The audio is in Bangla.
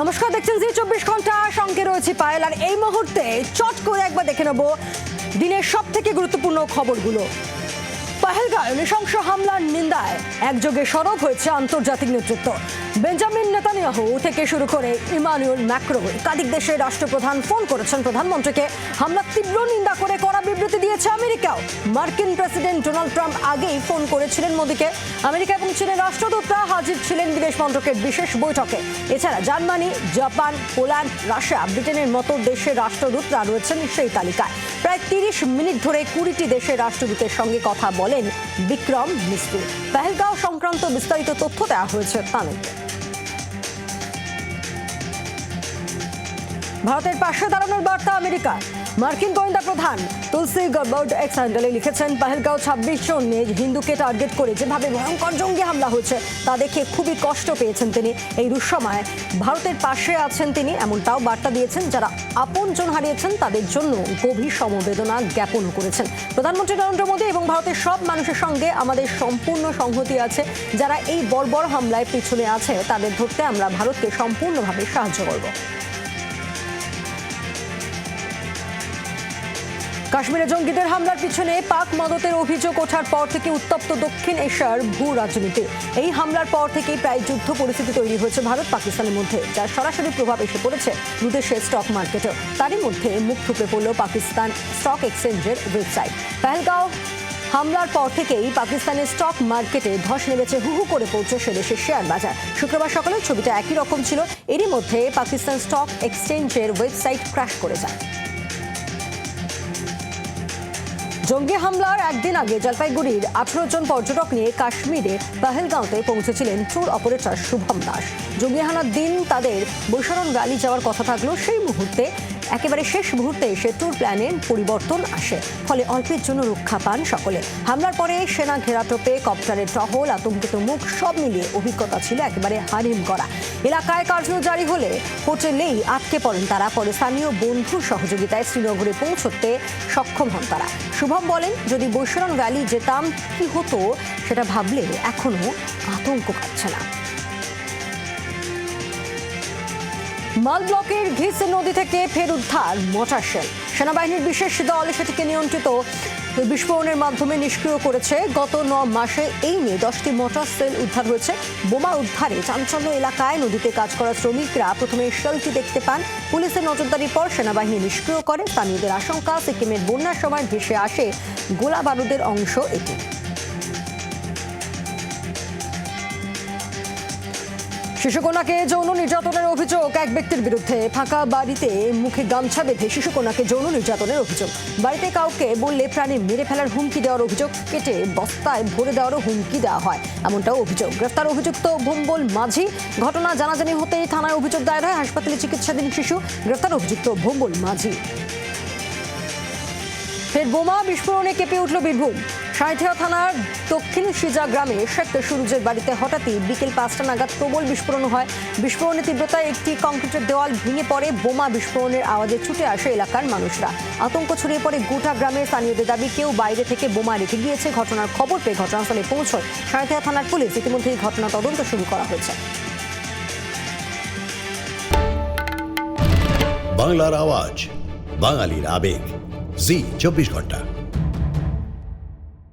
নমস্কার, দেখছেন জি চব্বিশ ঘণ্টা। সঙ্গে রয়েছে পায়েল, আর এই মুহূর্তে চট করে একবার দেখে নেব দিনের সব থেকে গুরুত্বপূর্ণ খবরগুলো। পাহেলগাঁও নৃশংস হামলার নিন্দায় একযোগে হয়েছে আন্তর্জাতিক নেতৃত্ব। বেঞ্জামিন নেতানিয়াহু থেকে শুরু করে ইমানুয়েল ম্যাক্রো একাধিক দেশের রাষ্ট্রপ্রধান ফোন করেছেন প্রধানমন্ত্রীকে। হামলার তীব্র নিন্দা করে কড়া বিবৃতি দিয়েছে আমেরিকাও। মার্কিন প্রেসিডেন্ট ডোনাল্ড ট্রাম্প আগেই ফোন করেছিলেন মোদীকে। আমেরিকা এবং চীনের রাষ্ট্রদূতরা হাজির ছিলেন বিদেশ মন্ত্রকের বিশেষ বৈঠকে। এছাড়া জার্মানি, জাপান, পোল্যান্ড, রাশিয়া, ব্রিটেনের মতো দেশের রাষ্ট্রদূতরা রয়েছেন সেই তালিকায়। প্রায় তিরিশ মিনিট ধরে কুড়িটি দেশের রাষ্ট্রদূতের সঙ্গে কথা বলেন বিক্রম মিস্ত্রি। পেহেলগাঁও সংক্রান্ত বিস্তারিত তথ্য দেওয়া হয়েছে তাদেরকে ভারতের পাশে দাঁড়ানোর বার্তা আমেরিকা মার্কিন গোয়েন্দা প্রধান তুলসি গবর্ড এক্স হ্যান্ডেলে লিখেছেন, পাহেলগাঁও ছাব্বিশ জন হিন্দুকে টার্গেট করে যেভাবে ভয়ঙ্কর জঙ্গি হামলা হচ্ছে তা দেখে খুবই কষ্ট পেয়েছেন তিনি। এই দুঃসময় ভারতের পাশে আছেন তিনি এমনটাও বার্তা দিয়েছেন, যারা আপনজন হারিয়েছেন, তাদের জন্য গভীর সমবেদনা জ্ঞাপন করেছেন। প্রধানমন্ত্রী নরেন্দ্র মোদী এবং ভারতের সব মানুষের সঙ্গে আমাদের সম্পূর্ণ সংহতি আছে। যারা এই বর্বর হামলায় পিছনে আছে, তাদের ধরতে আমরা ভারতকে সম্পূর্ণভাবে সাহায্য করব। কাশ্মীরে জঙ্গিদের হামলার পিছনে পাক মদতের অভিযোগ ওঠার পর থেকে উত্তপ্ত দক্ষিণ এশিয়ার ভূ রাজনীতি। এই হামলার পর থেকেই প্রায় যুদ্ধ পরিস্থিতি তৈরি হয়েছে ভারত পাকিস্তানের মধ্যে, যার সরাসরি প্রভাব এসে পড়েছে দুদেশের স্টক মার্কেটেও তারই মধ্যে মুখ থুপড়ে পড়ল পাকিস্তান স্টক এক্সচেঞ্জের ওয়েবসাইট পেহেলগাঁও হামলার পর থেকেই পাকিস্তানের স্টক মার্কেটে ধস নেমেছে, হু হু করে পড়ছে সে দেশের শেয়ার বাজার। শুক্রবার সকালে ছবিটা একই রকম ছিল। এরই মধ্যে পাকিস্তান স্টক এক্সচেঞ্জের ওয়েবসাইট ক্র্যাশ করে যায়। জঙ্গি হামলার একদিন আগে জলপাইগুড়ির আঠারো জন পর্যটক নিয়ে কাশ্মীরে পাহেলগাঁওতে পৌঁছেছিলেন ট্যুর অপারেটর শুভম দাস। জঙ্গি হানার দিন তাদের বৈশারণ গালি যাওয়ার কথা থাকল সেই মুহূর্তে একেবারে শেষ মুহূর্তে এসে ট্যুর প্ল্যানের পরিবর্তন আসে। ফলে অল্পের জন্য রক্ষা পান সকলে। হামলার পরে সেনা ঘেরাটোপে কপ্টারের টহল, আতঙ্কিত মুখ সব মিলিয়ে অভিজ্ঞতা ছিল একেবারে হারিম করা। এলাকায় কার্য জারি হলে হোটেলেই আটকে পড়েন তারা, পরে স্থানীয় বন্ধুর সহযোগিতায় শ্রীনগরে পৌঁছতে সক্ষম হন তারা। শুভম বলেন, যদি বৈশরণ ভ্যালি যেতাম, কি হতো সেটা ভাবলে এখনও আতঙ্ক কাটছে না। মাল ব্লকের ঘিস নদী থেকে ফের উদ্ধার মোটর শেল সেনাবাহিনীর বিশেষ দল সেটিকে নিয়ন্ত্রিত বিস্ফোরণের মাধ্যমে নিষ্ক্রিয় করেছে। গত ন মাসে এই নিয়ে দশটি মোটর সেল উদ্ধার হয়েছে। বোমা উদ্ধারে চাঞ্চল্য এলাকায় নদীতে কাজ করা শ্রমিকরা প্রথমে শেলটি দেখতে পান। পুলিশের নজরদারির পর সেনাবাহিনী নিষ্ক্রিয় করে। স্থানীয়দের আশঙ্কা, সিকিমের বন্যার সময় ভেসে আসে গোলা বারুদের অংশ এটি। শিশুকন্যাকে যৌন নির্যাতনের অভিযোগ। এক ব্যক্তির বিরুদ্ধে ফাঁকা বাড়িতে মুখে গামছা বেঁধে শিশুকোনাকে যৌন নির্যাতনের অভিযোগ। বাড়িতে কাউকে বললে প্রাণী মেরে ফেলার হুমকি দেওয়ার অভিযোগ, কেটে বস্তায় ভরে দেওয়ারও হুমকি দেওয়া হয়, এমনটাও অভিযোগ। গ্রেফতার অভিযুক্ত ভোম্বল মাঝি, ঘটনা জানাজানি হতেই থানায় অভিযোগ দায়ের হয় হাসপাতালে চিকিৎসাধীন শিশু। গ্রেফতার অভিযুক্ত ভোম্বল মাঝি। ফের বোমা বিস্ফোরণে কেঁপে উঠল বীরভূম। সাঁইথিয়া থানার দক্ষিণ সিজা গ্রামে শেখ সুরুজের বাড়িতে হঠাৎই বিকেল পাঁচটা নাগাদ প্রবল বিস্ফোরণ হয়। বিস্ফোরণের তীব্রতায় একটি কংক্রিটের দেওয়াল ভেঙে পড়ে, বোমা বিস্ফোরণের আওয়াজে ছুটে আসে এলাকার মানুষরা। আতঙ্ক ছড়িয়ে পড়ে গোটা গ্রামে স্থানীয়দের দাবি, কেউ বাইরে থেকে বোমা রেখে গিয়েছে। ঘটনার খবর পেয়ে ঘটনাস্থলে পৌঁছয় সাঁইথিয়া থানার পুলিশ। ইতিমধ্যেই ঘটনা তদন্ত শুরু করা হয়েছে। বাংলার আওয়াজ, বাঙালির আবেগ। জি, চব্বিশ ঘণ্টা।